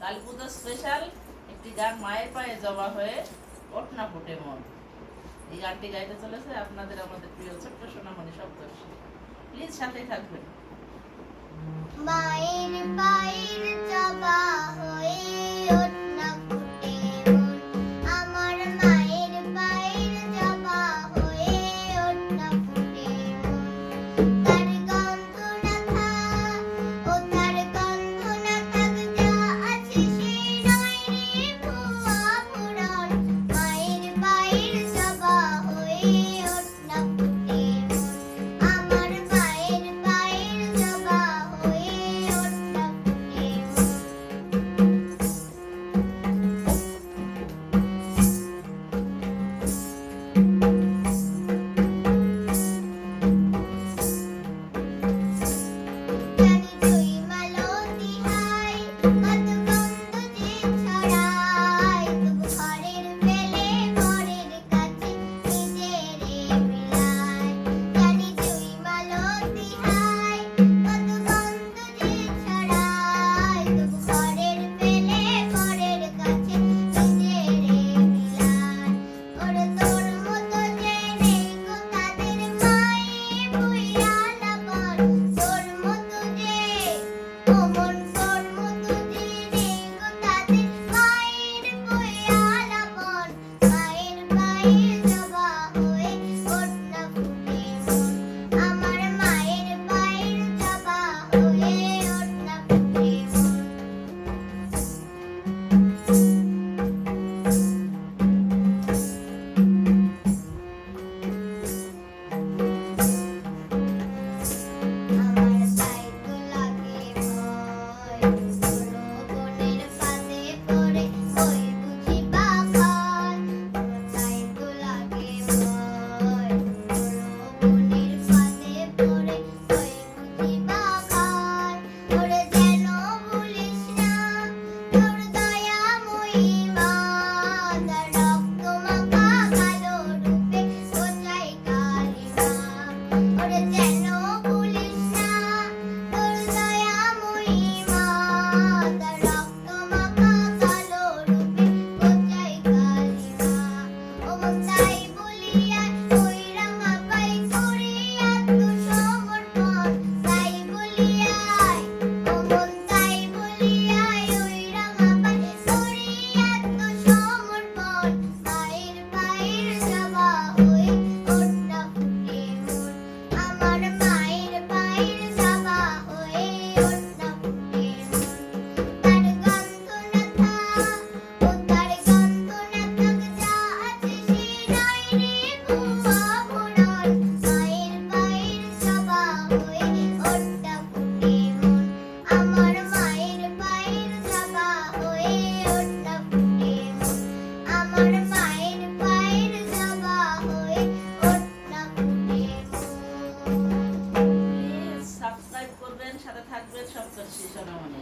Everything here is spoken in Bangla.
কালী পুজো স্পেশাল একটি গান মায়ের পায়ে জমা হয়ে পটনা ফুটে মন। এই গানটি গাইতে চলেছে আপনাদের, আমাদের প্রিয় ছোট্ট সোনামণি সপ্তর্ষী। প্লিজ সাথেই থাকবেন। I know. Hasta.